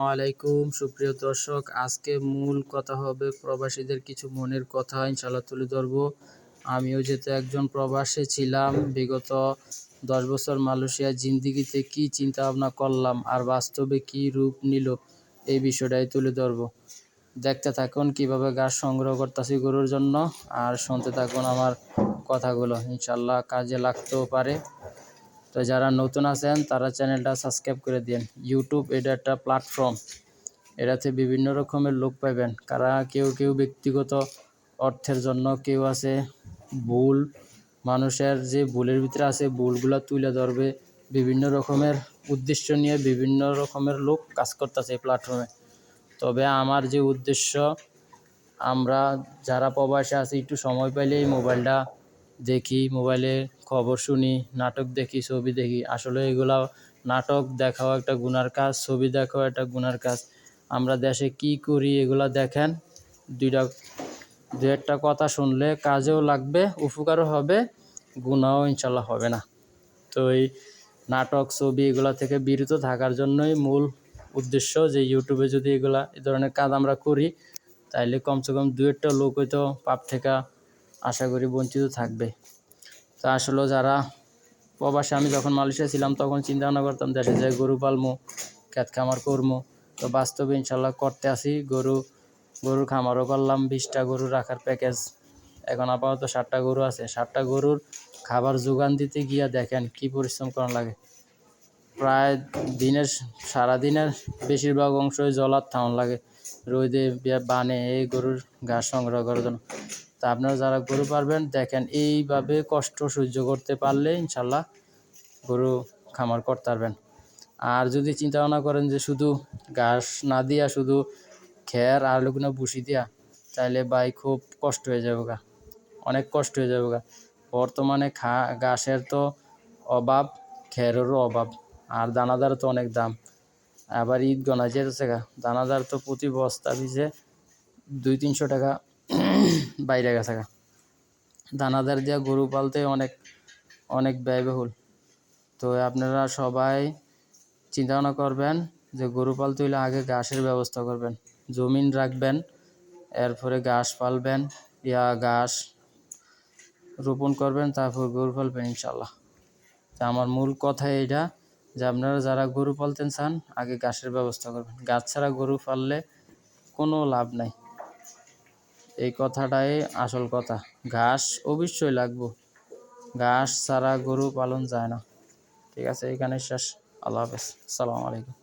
আলাইকুম, সুপ্রিয় দর্শক। আজকে মূল কথা হবে প্রবাসীদের কিছু মনের কথা। ইনশাল্লাহ তুলে ধরবো। আমিও যেহেতু একজন প্রবাসে ছিলাম, বিগত দশ বছর মালয়েশিয়া জিন্দিগিতে কি চিন্তা ভাবনা করলাম আর বাস্তবে কি রূপ নিল, এই বিষয়টাই তুলে ধরবো। দেখতে থাকুন কীভাবে গাছ সংগ্রহ করতেছি গরুর জন্য। আর শুনতে থাকুন আমার কথাগুলো। ইনশাল্লাহ কাজে লাগতেও পারে। তো যারা নতুন আছেন, তারা চ্যানেলটা সাবস্ক্রাইব করে দিন ইউটিউব এটা একটা প্ল্যাটফর্ম এটাতে বিভিন্ন রকমের লোক পাবেন। কারা কেউ কেউ ব্যক্তিগত অর্থের জন্য কেউ আছে ভুল, মানুষের যে ভুলের ভিতরে আছে ভুলগুলো তুলে ধরবে। বিভিন্ন রকমের উদ্দেশ্য নিয়ে বিভিন্ন রকমের লোক কাজ করতেছে এই প্ল্যাটফর্মে তবে আমার যে উদ্দেশ্য, আমরা যারা প্রবাসে আছি, একটু সময় পাইলে এই মোবাইলটা দেখি, মোবাইলে খবর শুনি, নাটক দেখি, ছবি দেখি। আসলে এগুলা নাটক দেখাও একটা গুনার কাজ, ছবি দেখাও একটা গুনার কাজ। আমরা দেশে কি করি এগুলা দেখেন। দুইটা, দু একটা কথা শুনলে কাজেও লাগবে, উপকারও হবে গুণাও ইনশাল্লাহ হবে না। তো এই নাটক, ছবি এগুলা থেকে বিরত থাকার জন্যই মূল উদ্দেশ্য যে ইউটিউবে যদি এগুলা এই ধরনের কাজ আমরা করি, তাইলে কমসে কম দু একটা লোক হয়তো পাপ থেকে আশা করি বঞ্চিত থাকবে। তো আসলে যারা প্রবাসে, আমি যখন মালয়েশিয়া ছিলাম, তখন চিন্তা ভাবনা করতাম, দেশে যে গরু পালমো খেত খামার করব তো বাস্তবে ইনশাল্লাহ করতে আসি, গরু, গরুর খামারও করলাম, বিশটা গরু রাখার প্যাকেজ। এখন আপাতত ষাটটা গরু আছে। ষাটটা গরুর খাবার যোগান দিতে গিয়া দেখেন কি পরিশ্রম করা লাগে। প্রায় দিনের, সারাদিনের বেশিরভাগ অংশই জলার থাউন লাগে। রোদে বানে এই গরুর ঘাস সংগ্রহ করার জন্য। তা আপনারা যারা গরু পারবেন দেখেন এইভাবে কষ্ট সহ্য করতে পারলে ইনশাল্লাহ গরু খামার করতে পারবেন। আর যদি চিন্তা ভাবনা করেন যে শুধু ঘাস না দিয়া, শুধু খের আর লুকুনা বুসি দিয়া তাহলে ভাই খুব কষ্ট হয়ে যাবে গা। অনেক কষ্ট হয়ে যাবে গা। বর্তমানে খা, ঘাসের তো অভাব, খেরেরও অভাব, আর দানাদার তো অনেক দাম। আবার ঈদ গনা যেতেছে গা। দানাদার তো প্রতি বস্তা পিছে দুই তিনশো টাকা বাইরে গেছে দানাদার দিয়া গরু পালতে অনেক অনেক ব্যয়বহুল। তো আপনারা সবাই চিন্তা ভাবনা করবেন যে গরু পালতে হইলে আগে ঘাসের ব্যবস্থা করবেন। জমিন রাখবেন, এরপরে ঘাস পালবেন, ইয়া ঘাস রোপণ করবেন, তারপর গরু পালবেন ইনশাল্লাহ তা আমার মূল কথা এইটা যে আপনারা যারা গরু পালতেন চান, আগে ঘাসের ব্যবস্থা করবেন। গাছ ছাড়া গরু পাললে কোনো লাভ নাই। এই কথাটাই আসল কথা। ঘাস অবশ্যই লাগবো। ঘাস ছাড়া গরু পালন যায় না। ঠিক আছে এখানে শেষ। আল্লাহ হাফেজ। সালামু আলাইকুম।